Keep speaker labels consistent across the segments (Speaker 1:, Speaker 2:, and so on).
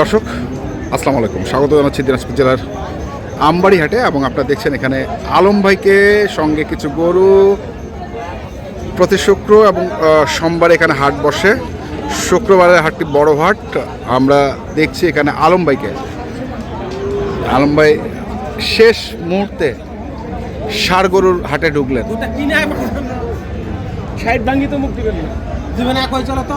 Speaker 1: দর্শক আসসালামু আলাইকুম। স্বাগত জানাচ্ছি দিনাজপুর জেলার আমবাড়ি হাটে এবং আপনারা দেখছেন এখানে আলম ভাইকে সঙ্গে কিছু গরু প্রতি শুক্র এবং সোমবার এখানে হাট বসে। শুক্রবারের হাটটি বড় হাট। আমরা দেখছি এখানে আলম ভাইকে। আলম ভাই শেষ মুহূর্তে ষাড় গরুর হাটে ঢুকলেন।
Speaker 2: ষাট ভাঙ্গি তো মুখ দিবেন না দিবেন না চলো তো।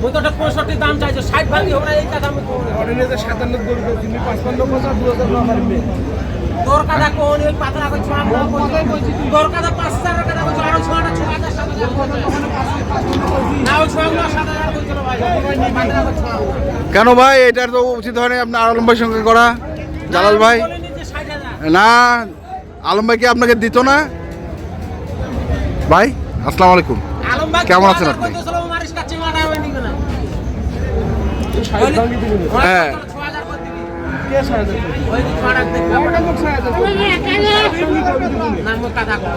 Speaker 2: মুই তো পঁয়ষট্টি দাম চাইছো ষাট ভাঙ্গি হবে না এই কথা আমি কোনি
Speaker 3: সাতান্ন গরু তুমি পাঁচপান্ন পয়সা দু হাজার টাকা পারবে
Speaker 2: তোর কাটা কোনি ওই পাঁচ লাখ ছড়া দাম কইছি। তোর কাটা পাঁচ হাজার কাটা কইছো। আর ছড়াটা ছ হাজার সাত হাজার না ওই ছড়া সাত হাজার কই ভাই
Speaker 1: কেন ভাই এটার তো উচিত হয় না আপনার আলম ভাইয়ের সঙ্গে করা? জালাল ভাই? না আলম ভাই কি আপনাকে দিত না? ভাই? আসসালামু আলাইকুম।
Speaker 2: আলম ভাই
Speaker 1: কেমন আছেন আপনি? হ্যাঁ।
Speaker 2: কথা কো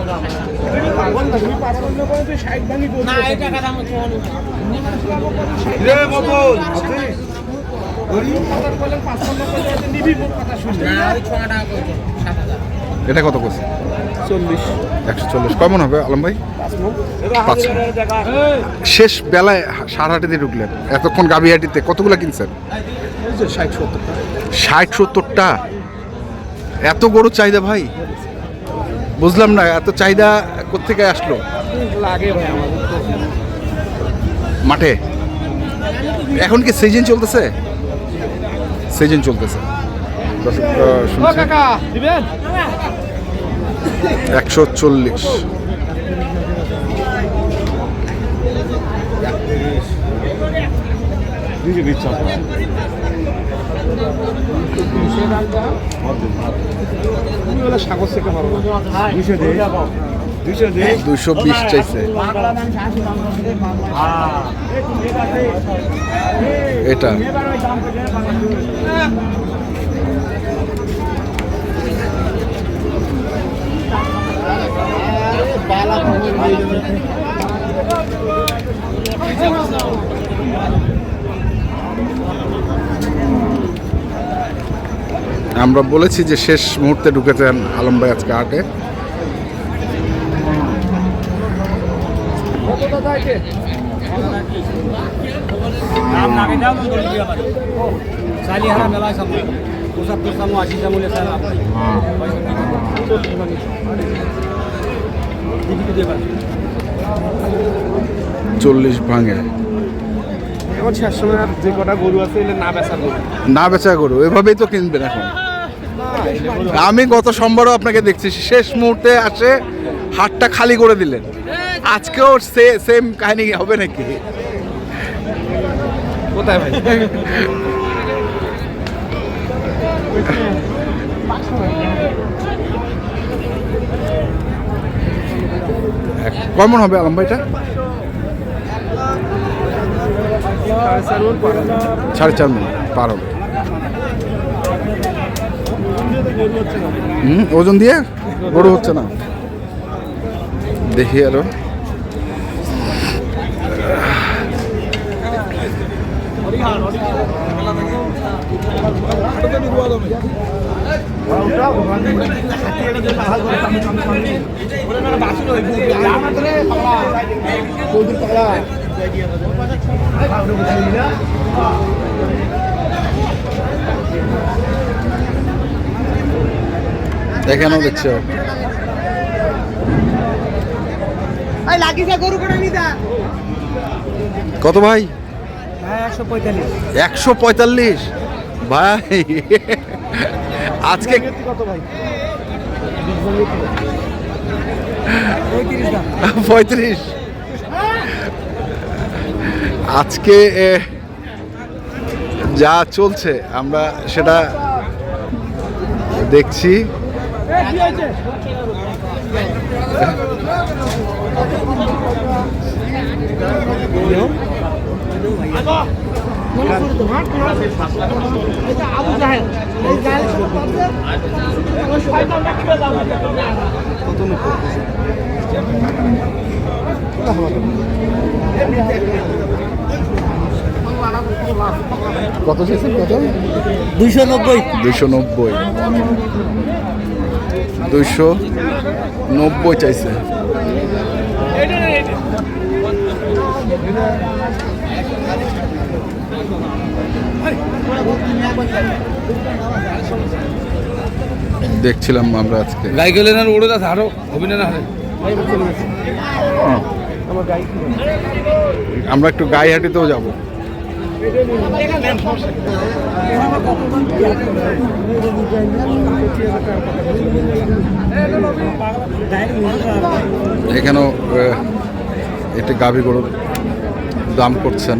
Speaker 3: পাগল না, তুমি পাঁচপান্ন করে তুই ষাট ভাঙ্গি করছিস।
Speaker 2: না এটা কথা মো কোন
Speaker 3: রে বদল, আছিস? গরিব কথার বলে পাঁচপান্ন করে তুই নিবি, কথা শুনবি।
Speaker 2: না ওই ছটা কইছো 7000
Speaker 1: এটা কত করছে
Speaker 3: চল্লিশ।
Speaker 1: একশো চল্লিশ। কেমন হবে আলম ভাই?
Speaker 3: পাঁচ।
Speaker 1: শেষ বেলায় সারহাটিতে ঢুকলেন। এতক্ষণ গাবিহাটিতে কতগুলো কিনছেন?
Speaker 3: ষাট
Speaker 1: সত্তরটা? এত গরু চাহিদা ভাই? বুঝলাম না এত চাহিদা কোথেকে আসলো। মাঠে? এখন কি সিজন চলতেছে? সিজন চলতেছে। শুনছি? একশো চল্লিশ। দুশো বিশ চাইছে। এটা। আমরা বলেছি যে শেষ মুহূর্তে ঢুকেছেন আলম ভাই আজকে হাটে
Speaker 4: নাম
Speaker 1: চল্লিশ ভাঙে।
Speaker 3: এখন শেষ সময় আর যে কটা গরু আছে না বেচার গরু।
Speaker 1: না বেচা করো এভাবেই তো কিনবেন এখন। আমি গত সোমবারও আপনাকে দেখছি শেষ মুহূর্তে আসে হাটটা খালি করে দিলেন। আজকেও সেম কাহিনী হবে নাকি?
Speaker 3: কোথায় ভাই?
Speaker 1: কেমন হবে আলম ভাইটা?
Speaker 3: সাড়ে চার
Speaker 1: মিনিট পার হুম, ওজন দিয়ে গরু হচ্ছে না। দেখি আরও। এখানেও দেখছি কত ভাই?
Speaker 4: হ্যাঁ একশো পঁয়তাল্লিশ।
Speaker 1: একশো পঁয়তাল্লিশ? ভাই। আজকে
Speaker 4: পঁয়ত্রিশ।
Speaker 1: আজকে যা চলছে আমরা সেটা দেখছি।
Speaker 2: দাও
Speaker 1: কত চাইছেন কত
Speaker 4: দুইশো নব্বই।
Speaker 1: দুইশো নব্বই। দুইশো নব্বই চাইছে। দেখছিলাম আমরা আজকে।
Speaker 3: গাই গেলে না ওড়ে আছে আরও হবে না হারে।
Speaker 1: আমরা একটু গাইহাটিতেও যাব। এখানেও একটি গাভী গরুর দাম করছেন।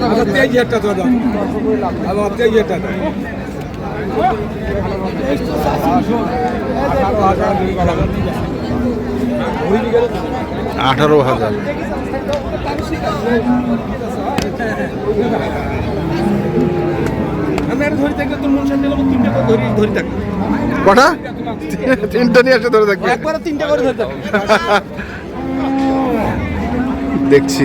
Speaker 3: আলো তেইশ হাজার টাকা হাজার দুই হাজার আছে
Speaker 1: আঠারো হাজার।
Speaker 3: তিনটে
Speaker 1: কটা? নিয়ে আসে ধরে থাকবে।
Speaker 3: তিনটে করে ধরে থাকবে
Speaker 1: দেখছি।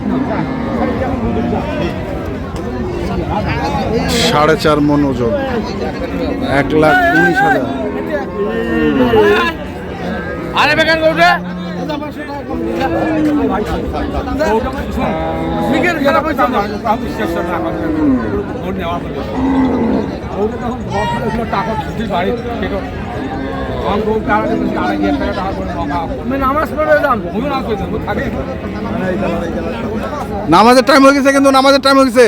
Speaker 3: হবে চার আমার বউ টাকা দিয়েছে আড়াই হাজার
Speaker 1: নামাজের টাইম হয়ে গেছে কিন্তু নামাজের টাইম হয়ে গেছে।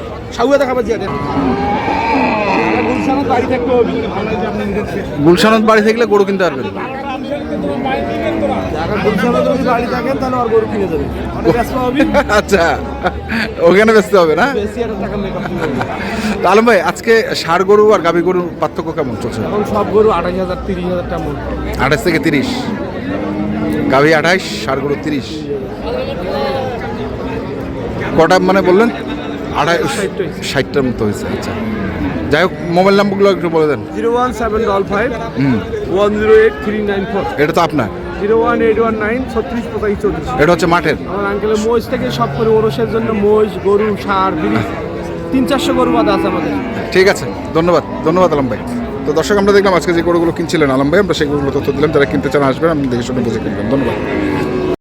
Speaker 3: সাউয়া দেখাবার দেখছেন
Speaker 1: গুলশানত বাড়ি থাকলে গরু কিনতে পারবেন।
Speaker 3: হবে
Speaker 1: আচ্ছা ওখানে ব্যস্ত হবে না? আলম ভাই আজকে ষাড় গরু আর গাভী গরুর পার্থক্য কেমন চলছে?
Speaker 3: সব গরু আঠাশ হাজার তিরিশ হাজার টাকা মন
Speaker 1: আঠাশ থেকে তিরিশ। গাভী আঠাইশ ষাড় গরু তিরিশ। কটা মানে বললেন? আড়াই ষাটটার মতো হয়েছে আচ্ছা। যাই হোক মোবাইল নাম্বারগুলো একটু বলে দেন।
Speaker 3: Zero one seven double five one zero eight three nine four.
Speaker 1: এটা তো আপনার।
Speaker 3: Zero one eight one nine ছত্রিশ পঁচাশি চৌত্রিশ।
Speaker 1: এটা হচ্ছে মাঠের।
Speaker 3: আমার আঙ্কেলের মোষ থেকে সব করে ওরসের জন্য মোষ গরু সার বিড়ি তিন চারশো গরু বাদ আছে আমাদের।
Speaker 1: ঠিক আছে ধন্যবাদ ধন্যবাদ আলম ভাই। তো দর্শক আমরা দেখলাম আজকে যে গরুগুলো কিনছিলেন আলম ভাই আমরা সেই গরুগুলো তথ্য দিলাম। যারা কিনতে চান আসবেন আমি দেখে শুনে বুঝে কিনবেন। ধন্যবাদ।